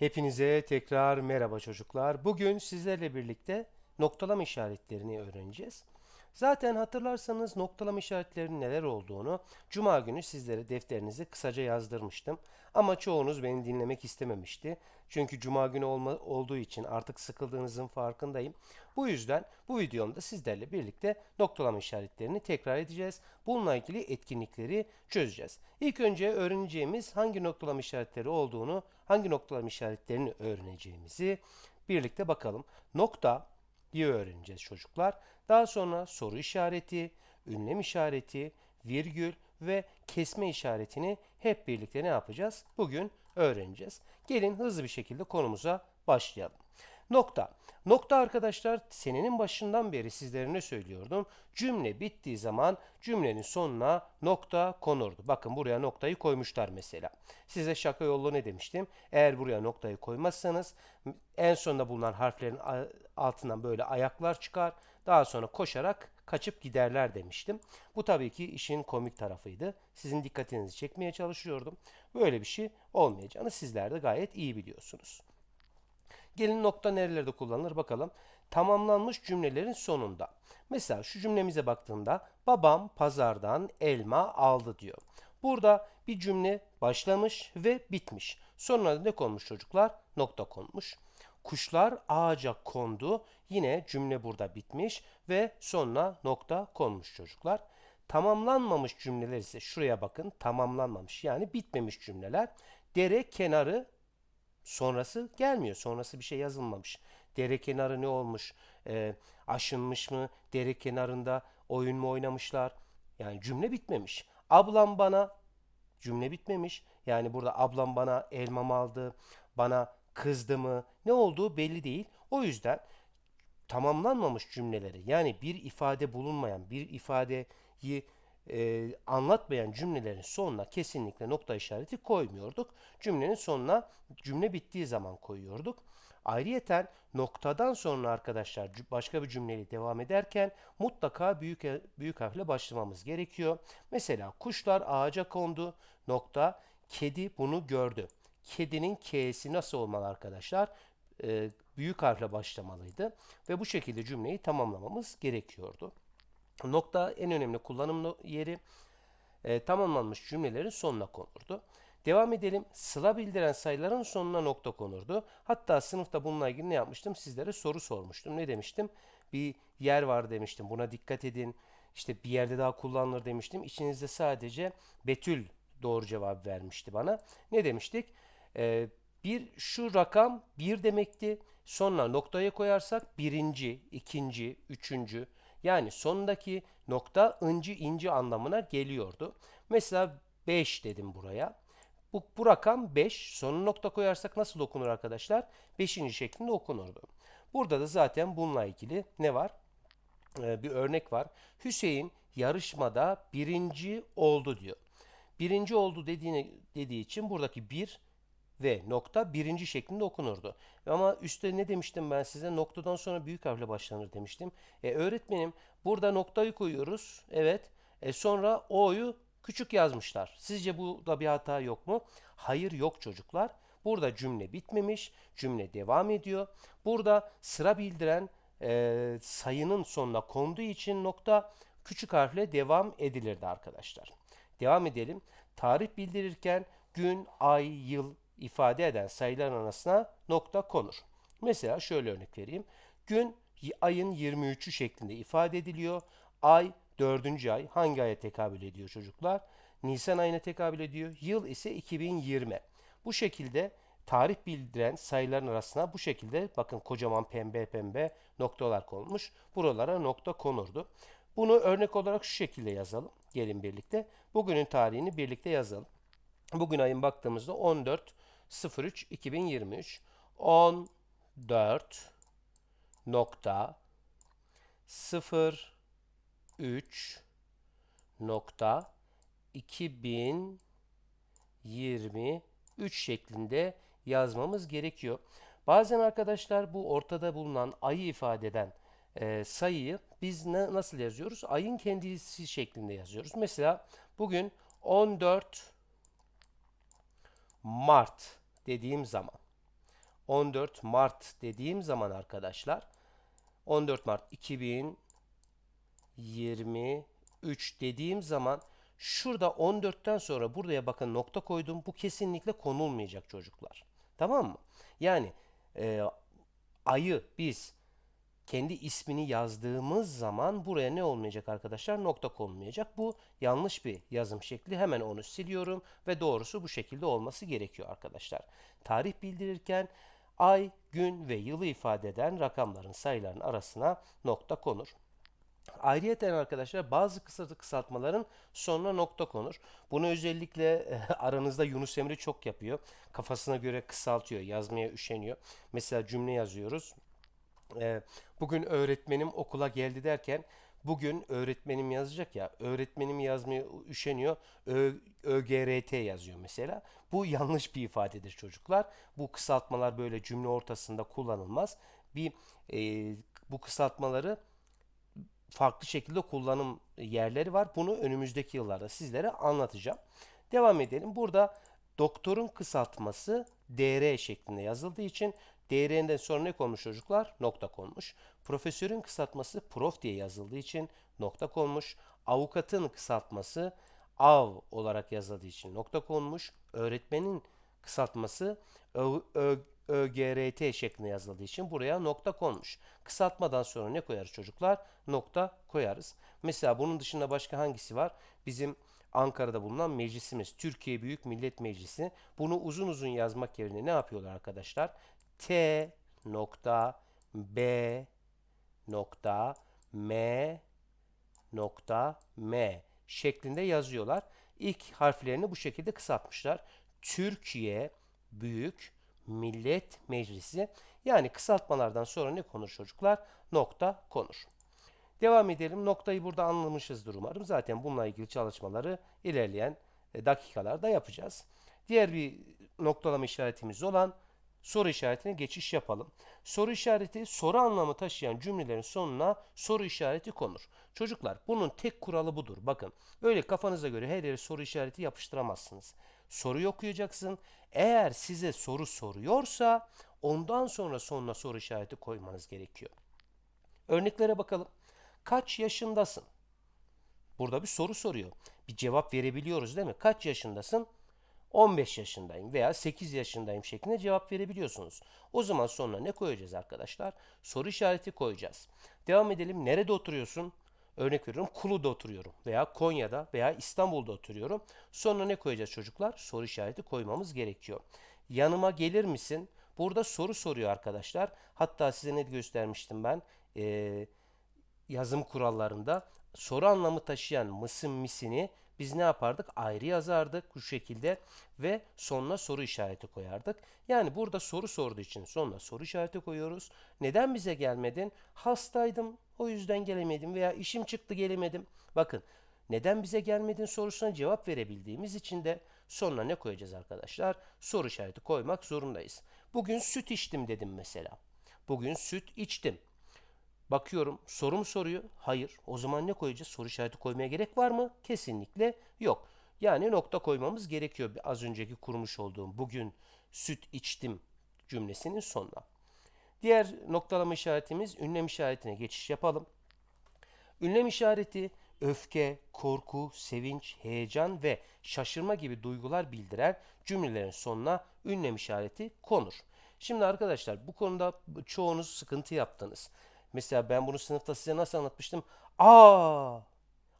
Hepinize tekrar merhaba çocuklar. Bugün sizlerle birlikte noktalama işaretlerini öğreneceğiz. Zaten hatırlarsanız noktalama işaretlerinin neler olduğunu Cuma günü sizlere defterinize kısaca yazdırmıştım. Ama çoğunuz beni dinlemek istememişti. Çünkü Cuma günü olma, olduğu için artık sıkıldığınızın farkındayım. Bu yüzden bu videomda sizlerle birlikte noktalama işaretlerini tekrar edeceğiz. Bununla ilgili etkinlikleri çözeceğiz. İlk önce öğreneceğimiz hangi noktalama işaretleri olduğunu, hangi noktalama işaretlerini öğreneceğimizi birlikte bakalım. Nokta diye öğreneceğiz çocuklar. Daha sonra soru işareti, ünlem işareti, virgül ve kesme işaretini hep birlikte ne yapacağız? Bugün öğreneceğiz. Gelin hızlı bir şekilde konumuza başlayalım. Nokta. Nokta arkadaşlar senenin başından beri sizlere ne söylüyordum? Cümle bittiği zaman cümlenin sonuna nokta konurdu. Bakın buraya noktayı koymuşlar mesela. Size şaka yollu ne demiştim? Eğer buraya noktayı koymazsanız en sonunda bulunan harflerin altından böyle ayaklar çıkar. Daha sonra koşarak kaçıp giderler demiştim. Bu tabii ki işin komik tarafıydı. Sizin dikkatinizi çekmeye çalışıyordum. Böyle bir şey olmayacağını sizler de gayet iyi biliyorsunuz. Gelin nokta nerelerde kullanılır bakalım. Tamamlanmış cümlelerin sonunda. Mesela şu cümlemize baktığımda babam pazardan elma aldı diyor. Burada bir cümle başlamış ve bitmiş. Sonuna ne konmuş çocuklar? Nokta konmuş. Kuşlar ağaca kondu. Yine cümle burada bitmiş ve sonuna nokta konmuş çocuklar. Tamamlanmamış cümleler ise şuraya bakın tamamlanmamış yani bitmemiş cümleler. Dere kenarı sonrası gelmiyor. Sonrası bir şey yazılmamış. Dere kenarı ne olmuş? E, aşınmış mı? Dere kenarında oyun mu oynamışlar? Yani cümle bitmemiş. Ablam bana cümle bitmemiş. Yani burada ablam bana elmamı aldı, bana kızdı mı, ne olduğu belli değil. O yüzden tamamlanmamış cümleleri yani bir ifade bulunmayan, bir ifadeyi e, anlatmayan cümlelerin sonuna kesinlikle nokta işareti koymuyorduk. Cümlenin sonuna cümle bittiği zaman koyuyorduk. Ayrıyeten noktadan sonra arkadaşlar başka bir cümleyle devam ederken mutlaka büyük büyük harfle başlamamız gerekiyor. Mesela kuşlar ağaca kondu. Nokta kedi bunu gördü. Kedinin K'si nasıl olmalı arkadaşlar? Ee, büyük harfle başlamalıydı ve bu şekilde cümleyi tamamlamamız gerekiyordu. Nokta en önemli kullanım yeri e, tamamlanmış cümlelerin sonuna konurdu. Devam edelim. Sıla bildiren sayıların sonuna nokta konurdu. Hatta sınıfta bununla ilgili ne yapmıştım? Sizlere soru sormuştum. Ne demiştim? Bir yer var demiştim. Buna dikkat edin. İşte bir yerde daha kullanılır demiştim. İçinizde sadece Betül doğru cevap vermişti bana. Ne demiştik? Ee, bir şu rakam bir demekti. Sonra noktaya koyarsak birinci, ikinci, üçüncü, yani sondaki nokta ıncı inci anlamına geliyordu. Mesela 5 dedim buraya. Bu, bu rakam 5. Sonu nokta koyarsak nasıl okunur arkadaşlar? 5. şeklinde okunurdu. Burada da zaten bununla ilgili ne var? Ee, bir örnek var. Hüseyin yarışmada birinci oldu diyor. Birinci oldu dediğini, dediği için buradaki bir ve nokta birinci şeklinde okunurdu. Ama üstte ne demiştim ben size? Noktadan sonra büyük harfle başlanır demiştim. E, öğretmenim burada noktayı koyuyoruz. Evet. E, sonra O'yu küçük yazmışlar. Sizce burada bir hata yok mu? Hayır yok çocuklar. Burada cümle bitmemiş. Cümle devam ediyor. Burada sıra bildiren e, sayının sonuna konduğu için nokta küçük harfle devam edilirdi arkadaşlar. Devam edelim. Tarih bildirirken gün, ay, yıl, ifade eden sayıların arasına nokta konur. Mesela şöyle örnek vereyim. Gün ayın 23'ü şeklinde ifade ediliyor. Ay 4. ay hangi aya tekabül ediyor çocuklar? Nisan ayına tekabül ediyor. Yıl ise 2020. Bu şekilde tarih bildiren sayıların arasına bu şekilde bakın kocaman pembe pembe noktalar konmuş. Buralara nokta konurdu. Bunu örnek olarak şu şekilde yazalım. Gelin birlikte. Bugünün tarihini birlikte yazalım. Bugün ayın baktığımızda 14 03 2023 14 nokta 03 nokta 2023 şeklinde yazmamız gerekiyor. Bazen arkadaşlar bu ortada bulunan ayı ifade eden e, sayıyı biz ne, nasıl yazıyoruz? Ayın kendisi şeklinde yazıyoruz. Mesela bugün 14 Mart dediğim zaman 14 Mart dediğim zaman arkadaşlar 14 Mart 2023 dediğim zaman şurada 14'ten sonra buraya bakın nokta koydum. Bu kesinlikle konulmayacak çocuklar. Tamam mı? Yani e, ayı biz kendi ismini yazdığımız zaman buraya ne olmayacak arkadaşlar? Nokta konulmayacak. Bu yanlış bir yazım şekli. Hemen onu siliyorum ve doğrusu bu şekilde olması gerekiyor arkadaşlar. Tarih bildirirken ay, gün ve yılı ifade eden rakamların sayıların arasına nokta konur. Ayrıyeten arkadaşlar bazı kısa kısaltmaların sonuna nokta konur. Bunu özellikle e, aranızda Yunus Emre çok yapıyor. Kafasına göre kısaltıyor, yazmaya üşeniyor. Mesela cümle yazıyoruz. E, bugün öğretmenim okula geldi derken bugün öğretmenim yazacak ya öğretmenim yazmaya üşeniyor Ö, ÖGRT yazıyor mesela. Bu yanlış bir ifadedir çocuklar. Bu kısaltmalar böyle cümle ortasında kullanılmaz. Bir e, bu kısaltmaları farklı şekilde kullanım yerleri var. Bunu önümüzdeki yıllarda sizlere anlatacağım. Devam edelim. Burada doktorun kısaltması DR şeklinde yazıldığı için DR'den sonra ne konmuş çocuklar? Nokta konmuş. Profesörün kısaltması prof diye yazıldığı için nokta konmuş. Avukatın kısaltması av olarak yazıldığı için nokta konmuş. Öğretmenin kısaltması Ö, Ö, ÖGRT şeklinde yazıldığı için buraya nokta konmuş. Kısaltmadan sonra ne koyarız çocuklar? Nokta koyarız. Mesela bunun dışında başka hangisi var? Bizim Ankara'da bulunan meclisimiz. Türkiye Büyük Millet Meclisi. Bunu uzun uzun yazmak yerine ne yapıyorlar arkadaşlar? T nokta B nokta M nokta M şeklinde yazıyorlar. İlk harflerini bu şekilde kısaltmışlar. Türkiye Büyük Millet Meclisi. Yani kısaltmalardan sonra ne konur çocuklar? Nokta konur. Devam edelim. Noktayı burada anlamışızdır umarım. Zaten bununla ilgili çalışmaları ilerleyen e, dakikalarda yapacağız. Diğer bir noktalama işaretimiz olan soru işaretine geçiş yapalım. Soru işareti soru anlamı taşıyan cümlelerin sonuna soru işareti konur. Çocuklar bunun tek kuralı budur. Bakın öyle kafanıza göre her yere soru işareti yapıştıramazsınız. Soruyu okuyacaksın. Eğer size soru soruyorsa ondan sonra sonuna soru işareti koymanız gerekiyor. Örneklere bakalım. Kaç yaşındasın? Burada bir soru soruyor. Bir cevap verebiliyoruz değil mi? Kaç yaşındasın? 15 yaşındayım veya 8 yaşındayım şeklinde cevap verebiliyorsunuz. O zaman sonuna ne koyacağız arkadaşlar? Soru işareti koyacağız. Devam edelim. Nerede oturuyorsun? Örnek veriyorum Kulu'da oturuyorum veya Konya'da veya İstanbul'da oturuyorum. Sonra ne koyacağız çocuklar? Soru işareti koymamız gerekiyor. Yanıma gelir misin? Burada soru soruyor arkadaşlar. Hatta size ne göstermiştim ben? Ee, yazım kurallarında soru anlamı taşıyan mısın misini biz ne yapardık? Ayrı yazardık bu şekilde ve sonuna soru işareti koyardık. Yani burada soru sorduğu için sonuna soru işareti koyuyoruz. Neden bize gelmedin? Hastaydım o yüzden gelemedim veya işim çıktı gelemedim. Bakın neden bize gelmedin sorusuna cevap verebildiğimiz için de sonuna ne koyacağız arkadaşlar? Soru işareti koymak zorundayız. Bugün süt içtim dedim mesela. Bugün süt içtim. Bakıyorum soru mu soruyor? Hayır. O zaman ne koyacağız? Soru işareti koymaya gerek var mı? Kesinlikle yok. Yani nokta koymamız gerekiyor. Az önceki kurmuş olduğum bugün süt içtim cümlesinin sonuna. Diğer noktalama işaretimiz ünlem işaretine geçiş yapalım. Ünlem işareti öfke, korku, sevinç, heyecan ve şaşırma gibi duygular bildiren cümlelerin sonuna ünlem işareti konur. Şimdi arkadaşlar bu konuda çoğunuz sıkıntı yaptınız. Mesela ben bunu sınıfta size nasıl anlatmıştım? Aa,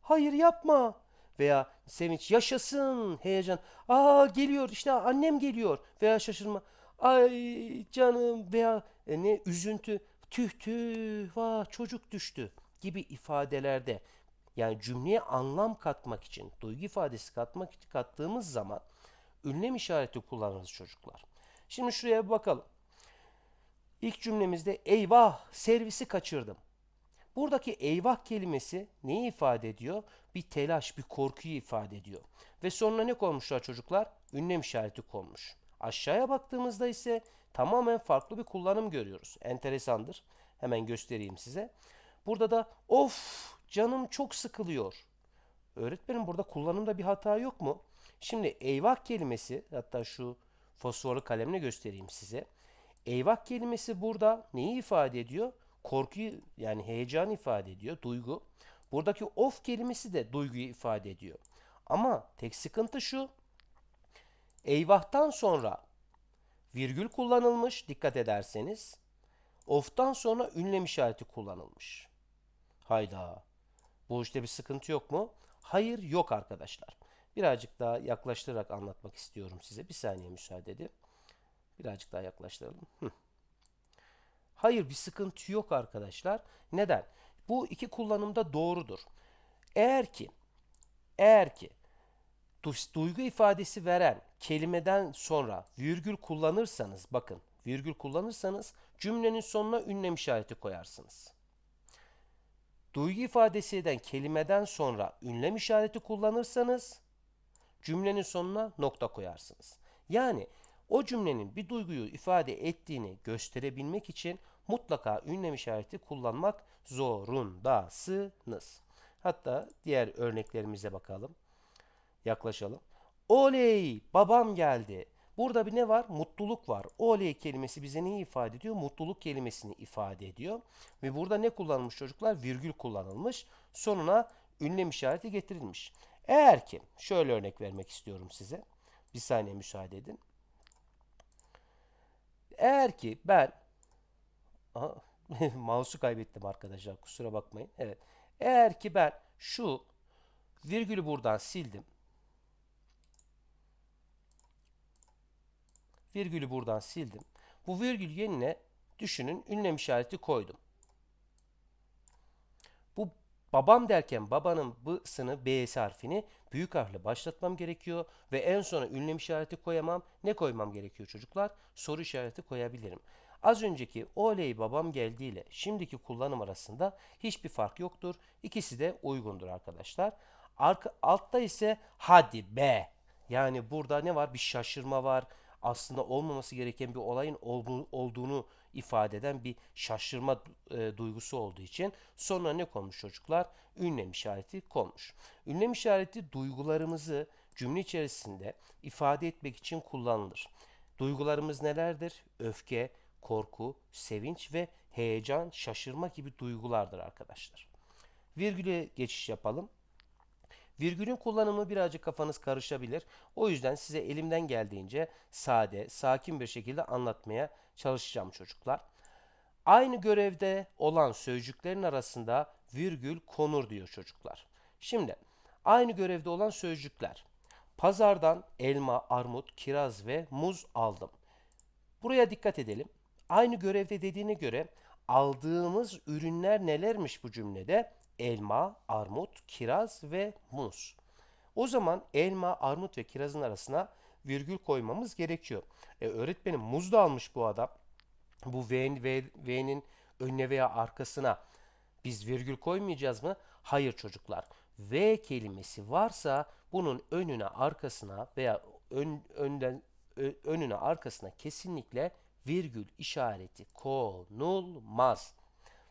hayır yapma. Veya sevinç, yaşasın, heyecan. Aa geliyor işte annem geliyor. Veya şaşırma. Ay canım veya e, ne üzüntü. Tüh tüh vah çocuk düştü gibi ifadelerde yani cümleye anlam katmak için duygu ifadesi katmak kattığımız zaman ünlem işareti kullanırız çocuklar. Şimdi şuraya bir bakalım. İlk cümlemizde eyvah servisi kaçırdım. Buradaki eyvah kelimesi neyi ifade ediyor? Bir telaş, bir korkuyu ifade ediyor. Ve sonuna ne koymuşlar çocuklar? Ünlem işareti konmuş. Aşağıya baktığımızda ise tamamen farklı bir kullanım görüyoruz. Enteresandır. Hemen göstereyim size. Burada da of canım çok sıkılıyor. Öğretmenim burada kullanımda bir hata yok mu? Şimdi eyvah kelimesi hatta şu fosforlu kalemle göstereyim size. Eyvah kelimesi burada neyi ifade ediyor? Korkuyu yani heyecan ifade ediyor, duygu. Buradaki of kelimesi de duyguyu ifade ediyor. Ama tek sıkıntı şu. Eyvahtan sonra virgül kullanılmış dikkat ederseniz. Of'tan sonra ünlem işareti kullanılmış. Hayda. Bu işte bir sıkıntı yok mu? Hayır yok arkadaşlar. Birazcık daha yaklaştırarak anlatmak istiyorum size. Bir saniye müsaade edin. Birazcık daha yaklaştıralım. Hayır bir sıkıntı yok arkadaşlar. Neden? Bu iki kullanımda doğrudur. Eğer ki eğer ki du- duygu ifadesi veren kelimeden sonra virgül kullanırsanız bakın virgül kullanırsanız cümlenin sonuna ünlem işareti koyarsınız. Duygu ifadesi eden kelimeden sonra ünlem işareti kullanırsanız cümlenin sonuna nokta koyarsınız. Yani o cümlenin bir duyguyu ifade ettiğini gösterebilmek için mutlaka ünlem işareti kullanmak zorundasınız. Hatta diğer örneklerimize bakalım. Yaklaşalım. Oley babam geldi. Burada bir ne var? Mutluluk var. Oley kelimesi bize neyi ifade ediyor? Mutluluk kelimesini ifade ediyor. Ve burada ne kullanılmış çocuklar? Virgül kullanılmış. Sonuna ünlem işareti getirilmiş. Eğer ki şöyle örnek vermek istiyorum size. Bir saniye müsaade edin. Eğer ki ben mouse'u kaybettim arkadaşlar kusura bakmayın. Evet. Eğer ki ben şu virgülü buradan sildim. Virgülü buradan sildim. Bu virgül yerine düşünün ünlem işareti koydum. Bu babam derken babanın b'sını b'si harfini büyük harfle başlatmam gerekiyor ve en sona ünlem işareti koyamam. Ne koymam gerekiyor çocuklar? Soru işareti koyabilirim. Az önceki oley babam geldi ile şimdiki kullanım arasında hiçbir fark yoktur. İkisi de uygundur arkadaşlar. Arka, altta ise hadi be. Yani burada ne var? Bir şaşırma var. Aslında olmaması gereken bir olayın olduğunu ifade eden bir şaşırma e, duygusu olduğu için sonra ne konmuş çocuklar? Ünlem işareti konmuş. Ünlem işareti duygularımızı cümle içerisinde ifade etmek için kullanılır. Duygularımız nelerdir? Öfke, korku, sevinç ve heyecan, şaşırma gibi duygulardır arkadaşlar. Virgüle geçiş yapalım. Virgülün kullanımı birazcık kafanız karışabilir. O yüzden size elimden geldiğince sade, sakin bir şekilde anlatmaya çalışacağım çocuklar. Aynı görevde olan sözcüklerin arasında virgül konur diyor çocuklar. Şimdi aynı görevde olan sözcükler. Pazardan elma, armut, kiraz ve muz aldım. Buraya dikkat edelim. Aynı görevde dediğine göre aldığımız ürünler nelermiş bu cümlede? Elma, armut, kiraz ve muz. O zaman elma, armut ve kirazın arasına virgül koymamız gerekiyor. E, öğretmenim muz da almış bu adam. Bu V'nin v, V'nin önüne veya arkasına biz virgül koymayacağız mı? Hayır çocuklar. V kelimesi varsa bunun önüne arkasına veya ön, önden ö- önüne arkasına kesinlikle virgül işareti konulmaz.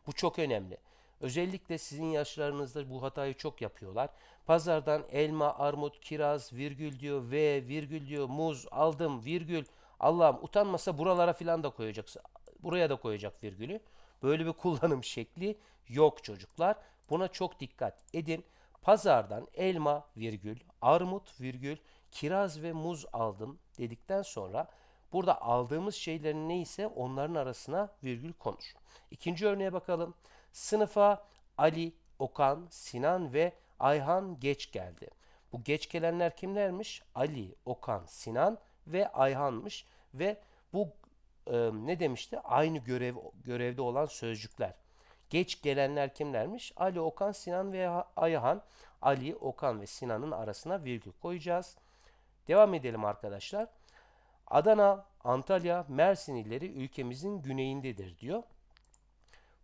Bu çok önemli. Özellikle sizin yaşlarınızda bu hatayı çok yapıyorlar. Pazardan elma, armut, kiraz, virgül diyor, ve virgül diyor, muz aldım, virgül. Allah'ım utanmasa buralara filan da koyacaksın. Buraya da koyacak virgülü. Böyle bir kullanım şekli yok çocuklar. Buna çok dikkat edin. Pazardan elma, virgül, armut, virgül, kiraz ve muz aldım dedikten sonra burada aldığımız şeylerin neyse onların arasına virgül konur. İkinci örneğe bakalım. Sınıfa Ali, Okan, Sinan ve Ayhan geç geldi. Bu geç gelenler kimlermiş? Ali, Okan, Sinan ve Ayhan'mış ve bu e, ne demişti? Aynı görev görevde olan sözcükler. Geç gelenler kimlermiş? Ali, Okan, Sinan ve Ayhan. Ali, Okan ve Sinan'ın arasına virgül koyacağız. Devam edelim arkadaşlar. Adana, Antalya, Mersin illeri ülkemizin güneyindedir diyor.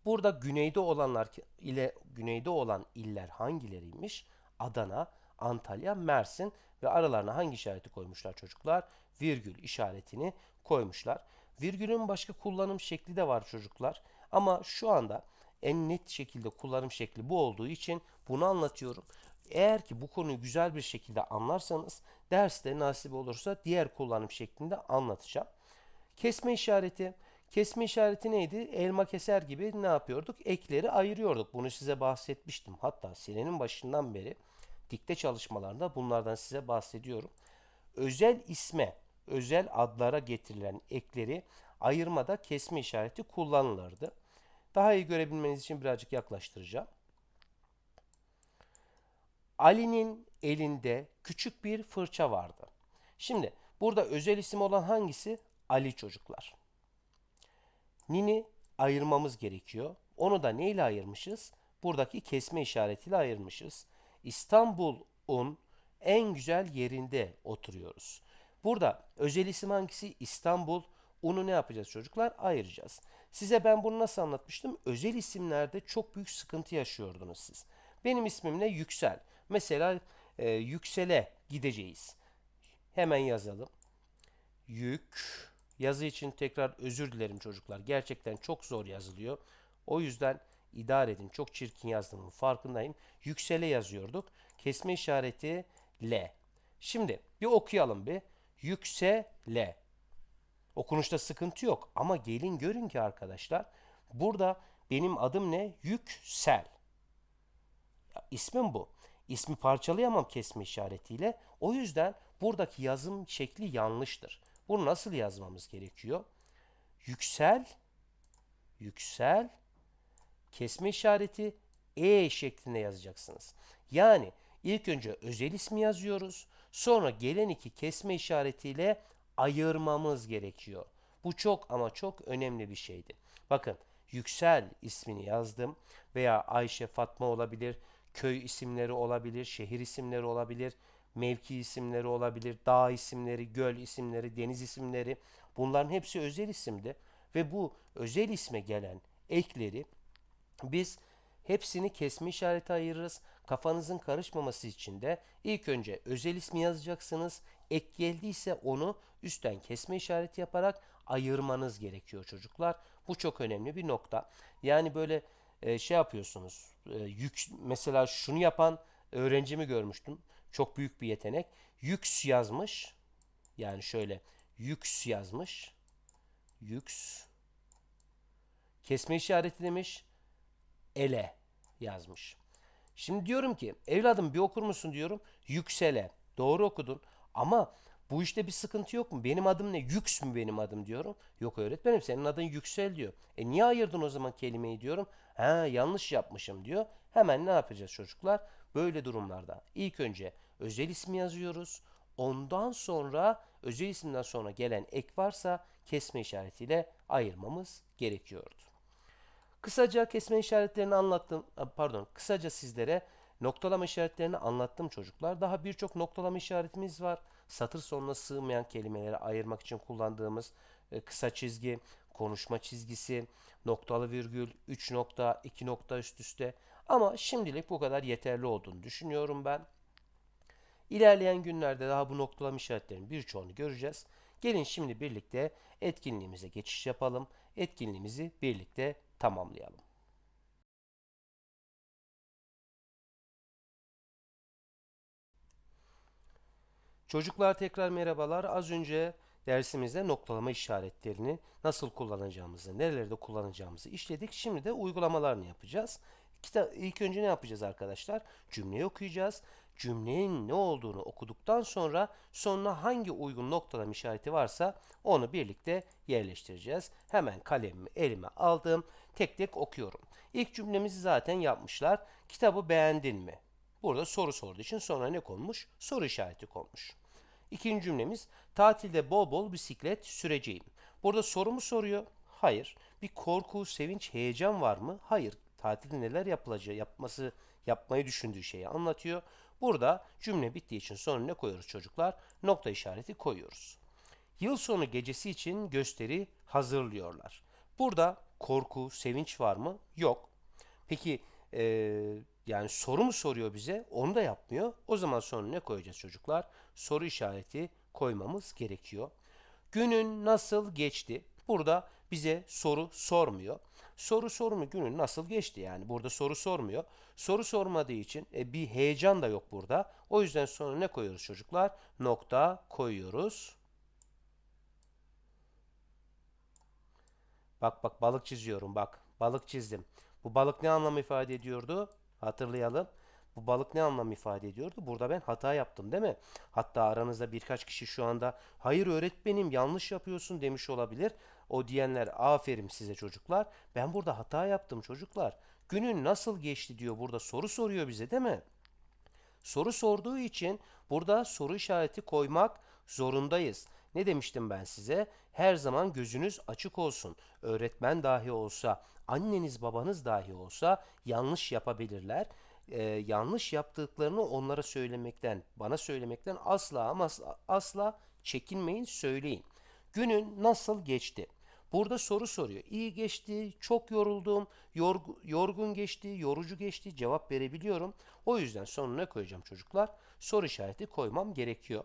Burada güneyde olanlar ile güneyde olan iller hangileriymiş? Adana, Antalya, Mersin ve aralarına hangi işareti koymuşlar çocuklar? Virgül işaretini koymuşlar. Virgülün başka kullanım şekli de var çocuklar. Ama şu anda en net şekilde kullanım şekli bu olduğu için bunu anlatıyorum. Eğer ki bu konuyu güzel bir şekilde anlarsanız derste nasip olursa diğer kullanım şeklinde anlatacağım. Kesme işareti. Kesme işareti neydi? Elma keser gibi ne yapıyorduk? Ekleri ayırıyorduk. Bunu size bahsetmiştim. Hatta senenin başından beri dikte çalışmalarında bunlardan size bahsediyorum. Özel isme, özel adlara getirilen ekleri ayırmada kesme işareti kullanılırdı. Daha iyi görebilmeniz için birazcık yaklaştıracağım. Ali'nin elinde küçük bir fırça vardı. Şimdi burada özel isim olan hangisi? Ali çocuklar. Nini ayırmamız gerekiyor. Onu da neyle ayırmışız? Buradaki kesme işaretiyle ayırmışız. İstanbul'un en güzel yerinde oturuyoruz. Burada özel isim hangisi? İstanbul. Onu ne yapacağız çocuklar? Ayıracağız. Size ben bunu nasıl anlatmıştım? Özel isimlerde çok büyük sıkıntı yaşıyordunuz siz. Benim ismim ne? Yüksel. Mesela e, yüksele gideceğiz. Hemen yazalım. Yük. Yazı için tekrar özür dilerim çocuklar. Gerçekten çok zor yazılıyor. O yüzden idare edin. Çok çirkin yazdığımın farkındayım. Yüksele yazıyorduk. Kesme işareti L. Şimdi bir okuyalım bir. Yüksele. Okunuşta sıkıntı yok ama gelin görün ki arkadaşlar burada benim adım ne? Yüksel. Ya, bu. İsmi parçalayamam kesme işaretiyle. O yüzden buradaki yazım şekli yanlıştır. Bunu nasıl yazmamız gerekiyor? Yüksel, yüksel, kesme işareti E şeklinde yazacaksınız. Yani ilk önce özel ismi yazıyoruz. Sonra gelen iki kesme işaretiyle ayırmamız gerekiyor. Bu çok ama çok önemli bir şeydi. Bakın Yüksel ismini yazdım veya Ayşe Fatma olabilir, köy isimleri olabilir, şehir isimleri olabilir, mevki isimleri olabilir, dağ isimleri, göl isimleri, deniz isimleri. Bunların hepsi özel isimdi ve bu özel isme gelen ekleri biz hepsini kesme işareti ayırırız. Kafanızın karışmaması için de ilk önce özel ismi yazacaksınız. Ek geldiyse onu üstten kesme işareti yaparak ayırmanız gerekiyor çocuklar. Bu çok önemli bir nokta. Yani böyle e, şey yapıyorsunuz. E, yük, mesela şunu yapan öğrencimi görmüştüm. Çok büyük bir yetenek. Yüks yazmış. Yani şöyle yüks yazmış. Yüks. Kesme işareti demiş. Ele yazmış. Şimdi diyorum ki evladım bir okur musun diyorum. Yüksele. Doğru okudun. Ama bu işte bir sıkıntı yok mu? Benim adım ne? Yüks mü benim adım diyorum. Yok öğretmenim senin adın Yüksel diyor. E niye ayırdın o zaman kelimeyi diyorum. Ha yanlış yapmışım diyor. Hemen ne yapacağız çocuklar? Böyle durumlarda ilk önce özel ismi yazıyoruz. Ondan sonra özel isimden sonra gelen ek varsa kesme işaretiyle ayırmamız gerekiyordu. Kısaca kesme işaretlerini anlattım. Pardon, kısaca sizlere noktalama işaretlerini anlattım çocuklar. Daha birçok noktalama işaretimiz var. Satır sonuna sığmayan kelimeleri ayırmak için kullandığımız e, kısa çizgi, konuşma çizgisi, noktalı virgül, 3 nokta, 2 nokta üst üste. Ama şimdilik bu kadar yeterli olduğunu düşünüyorum ben. İlerleyen günlerde daha bu noktalama işaretlerinin birçoğunu göreceğiz. Gelin şimdi birlikte etkinliğimize geçiş yapalım. Etkinliğimizi birlikte tamamlayalım. Çocuklar tekrar merhabalar. Az önce dersimizde noktalama işaretlerini nasıl kullanacağımızı, nerelerde kullanacağımızı işledik. Şimdi de uygulamalarını yapacağız. İlk önce ne yapacağız arkadaşlar? Cümleyi okuyacağız. Cümlenin ne olduğunu okuduktan sonra sonuna hangi uygun noktalama işareti varsa onu birlikte yerleştireceğiz. Hemen kalemimi elime aldım. Tek tek okuyorum. İlk cümlemizi zaten yapmışlar. Kitabı beğendin mi? Burada soru sorduğu için sonra ne konmuş? Soru işareti konmuş. İkinci cümlemiz tatilde bol bol bisiklet süreceğim. Burada soru mu soruyor? Hayır. Bir korku, sevinç, heyecan var mı? Hayır. Tatilde neler yapılacağı, yapması, yapmayı düşündüğü şeyi anlatıyor. Burada cümle bittiği için sonra ne koyuyoruz çocuklar? Nokta işareti koyuyoruz. Yıl sonu gecesi için gösteri hazırlıyorlar. Burada korku, sevinç var mı? Yok. Peki e, yani soru mu soruyor bize? Onu da yapmıyor. O zaman sonra ne koyacağız çocuklar? Soru işareti koymamız gerekiyor. Günün nasıl geçti? Burada bize soru sormuyor. Soru sormu günün nasıl geçti yani burada soru sormuyor. Soru sormadığı için e, bir heyecan da yok burada. O yüzden sonra ne koyuyoruz çocuklar? Nokta koyuyoruz. Bak bak balık çiziyorum bak. Balık çizdim. Bu balık ne anlam ifade ediyordu? Hatırlayalım. Bu balık ne anlam ifade ediyordu? Burada ben hata yaptım değil mi? Hatta aranızda birkaç kişi şu anda hayır öğretmenim yanlış yapıyorsun demiş olabilir. O diyenler aferin size çocuklar. Ben burada hata yaptım çocuklar. Günün nasıl geçti diyor burada soru soruyor bize değil mi? Soru sorduğu için burada soru işareti koymak zorundayız. Ne demiştim ben size? Her zaman gözünüz açık olsun. Öğretmen dahi olsa, anneniz babanız dahi olsa yanlış yapabilirler. Ee, yanlış yaptıklarını onlara söylemekten, bana söylemekten asla ama asla, çekinmeyin, söyleyin. Günün nasıl geçti? Burada soru soruyor. İyi geçti, çok yoruldum, yorgu- yorgun geçti, yorucu geçti cevap verebiliyorum. O yüzden sonuna koyacağım çocuklar. Soru işareti koymam gerekiyor.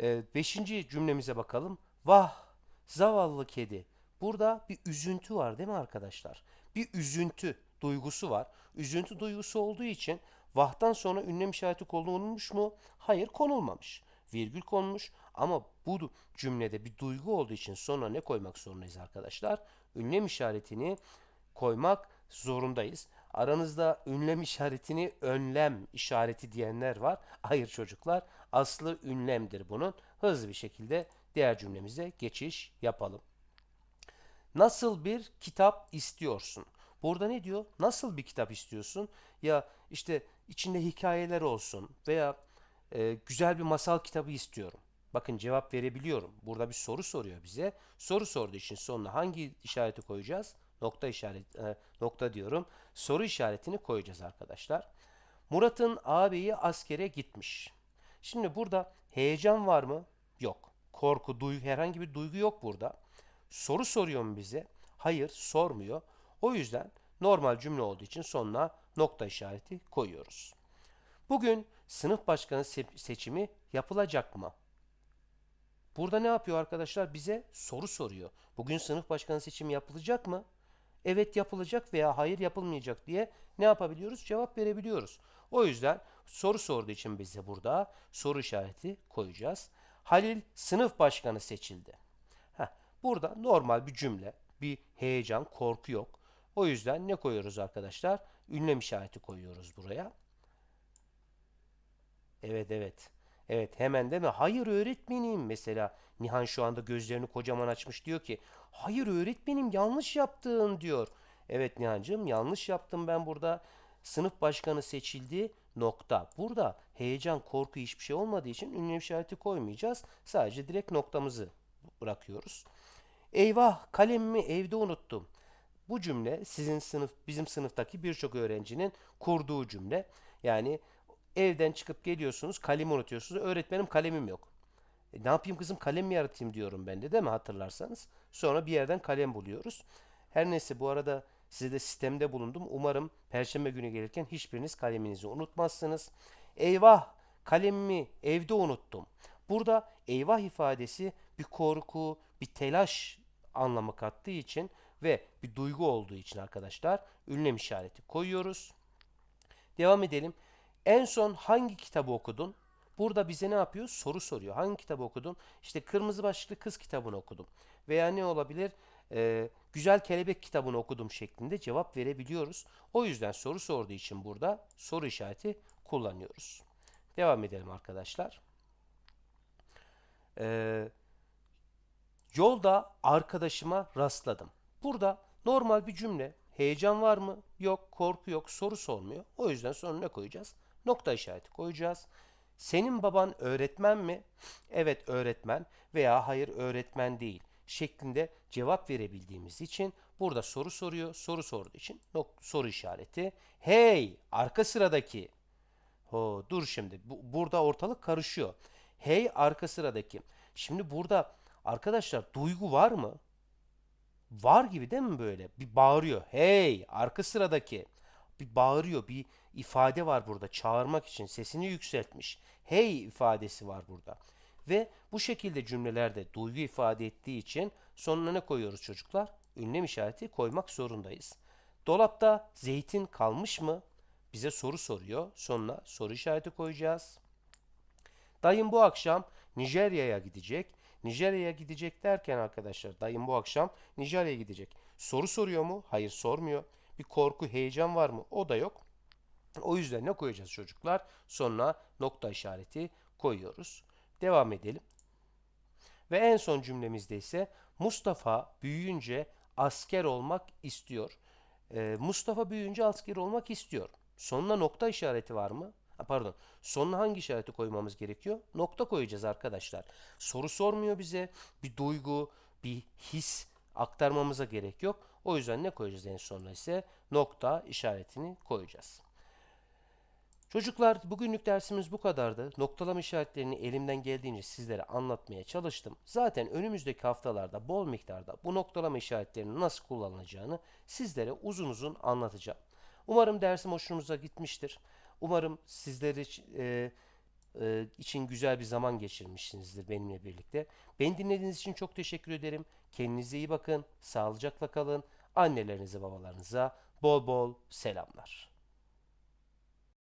Ee, beşinci cümlemize bakalım. Vah zavallı kedi. Burada bir üzüntü var değil mi arkadaşlar? Bir üzüntü duygusu var. Üzüntü duygusu olduğu için vahtan sonra ünlem işareti konulmuş mu? Hayır konulmamış. Virgül konmuş ama bu cümlede bir duygu olduğu için sonra ne koymak zorundayız arkadaşlar? Ünlem işaretini koymak zorundayız. Aranızda ünlem işaretini önlem işareti diyenler var. Hayır çocuklar, aslı ünlemdir bunun. Hızlı bir şekilde diğer cümlemize geçiş yapalım. Nasıl bir kitap istiyorsun? Burada ne diyor? Nasıl bir kitap istiyorsun? Ya işte içinde hikayeler olsun veya e, güzel bir masal kitabı istiyorum. Bakın cevap verebiliyorum. Burada bir soru soruyor bize. Soru sorduğu için sonuna hangi işareti koyacağız? Nokta işaret e, nokta diyorum. Soru işaretini koyacağız arkadaşlar. Murat'ın ağabeyi askere gitmiş. Şimdi burada heyecan var mı? Yok. Korku, duygu, herhangi bir duygu yok burada. Soru soruyor mu bize? Hayır, sormuyor. O yüzden normal cümle olduğu için sonuna nokta işareti koyuyoruz. Bugün sınıf başkanı se- seçimi yapılacak mı? Burada ne yapıyor arkadaşlar? Bize soru soruyor. Bugün sınıf başkanı seçimi yapılacak mı? Evet yapılacak veya hayır yapılmayacak diye ne yapabiliyoruz? Cevap verebiliyoruz. O yüzden soru sorduğu için bize burada soru işareti koyacağız. Halil sınıf başkanı seçildi. Heh, burada normal bir cümle. Bir heyecan, korku yok. O yüzden ne koyuyoruz arkadaşlar? Ünlem işareti koyuyoruz buraya. Evet evet. Evet hemen değil mi? Hayır öğretmenim mesela Nihan şu anda gözlerini kocaman açmış diyor ki hayır öğretmenim yanlış yaptın diyor. Evet Nihancığım yanlış yaptım ben burada. Sınıf başkanı seçildi nokta. Burada heyecan korku hiçbir şey olmadığı için ünlem işareti koymayacağız. Sadece direkt noktamızı bırakıyoruz. Eyvah kalemimi evde unuttum. Bu cümle sizin sınıf bizim sınıftaki birçok öğrencinin kurduğu cümle. Yani evden çıkıp geliyorsunuz kalemi unutuyorsunuz. Öğretmenim kalemim yok. E, ne yapayım kızım kalem mi yaratayım diyorum ben de değil mi hatırlarsanız. Sonra bir yerden kalem buluyoruz. Her neyse bu arada size de sistemde bulundum. Umarım perşembe günü gelirken hiçbiriniz kaleminizi unutmazsınız. Eyvah kalemimi evde unuttum. Burada eyvah ifadesi bir korku, bir telaş anlamı kattığı için ve bir duygu olduğu için arkadaşlar ünlem işareti koyuyoruz. Devam edelim. En son hangi kitabı okudun? Burada bize ne yapıyor? Soru soruyor. Hangi kitabı okudun? İşte Kırmızı Başlıklı Kız kitabını okudum. Veya ne olabilir? Ee, Güzel Kelebek kitabını okudum şeklinde cevap verebiliyoruz. O yüzden soru sorduğu için burada soru işareti kullanıyoruz. Devam edelim arkadaşlar. Ee, Yolda arkadaşıma rastladım. Burada normal bir cümle. Heyecan var mı? Yok. Korku yok. Soru sormuyor. O yüzden sonra ne koyacağız? Nokta işareti koyacağız. Senin baban öğretmen mi? Evet öğretmen veya hayır öğretmen değil şeklinde cevap verebildiğimiz için burada soru soruyor. Soru sorduğu için soru işareti. Hey arka sıradaki. Ho, dur şimdi. Bu, burada ortalık karışıyor. Hey arka sıradaki. Şimdi burada arkadaşlar duygu var mı? Var gibi değil mi böyle? Bir bağırıyor. Hey arka sıradaki. Bir bağırıyor. Bir ifade var burada. Çağırmak için sesini yükseltmiş. Hey ifadesi var burada. Ve bu şekilde cümlelerde duygu ifade ettiği için sonuna ne koyuyoruz çocuklar? Ünlem işareti koymak zorundayız. Dolapta zeytin kalmış mı? Bize soru soruyor. Sonuna soru işareti koyacağız. Dayım bu akşam Nijerya'ya gidecek. Nijerya'ya gidecek derken arkadaşlar dayım bu akşam Nijerya'ya gidecek. Soru soruyor mu? Hayır sormuyor. Bir korku, heyecan var mı? O da yok. O yüzden ne koyacağız çocuklar? Sonuna nokta işareti koyuyoruz. Devam edelim. Ve en son cümlemizde ise Mustafa büyüyünce asker olmak istiyor. Ee, Mustafa büyüyünce asker olmak istiyor. Sonuna nokta işareti var mı? Ha, pardon. Sonuna hangi işareti koymamız gerekiyor? Nokta koyacağız arkadaşlar. Soru sormuyor bize. Bir duygu, bir his aktarmamıza gerek yok. O yüzden ne koyacağız en sonuna ise nokta işaretini koyacağız. Çocuklar bugünlük dersimiz bu kadardı. Noktalama işaretlerini elimden geldiğince sizlere anlatmaya çalıştım. Zaten önümüzdeki haftalarda bol miktarda bu noktalama işaretlerinin nasıl kullanılacağını sizlere uzun uzun anlatacağım. Umarım dersim hoşunuza gitmiştir. Umarım sizler için, e, e, için güzel bir zaman geçirmişsinizdir benimle birlikte. Beni dinlediğiniz için çok teşekkür ederim. Kendinize iyi bakın, sağlıcakla kalın. Annelerinize, babalarınıza bol bol selamlar.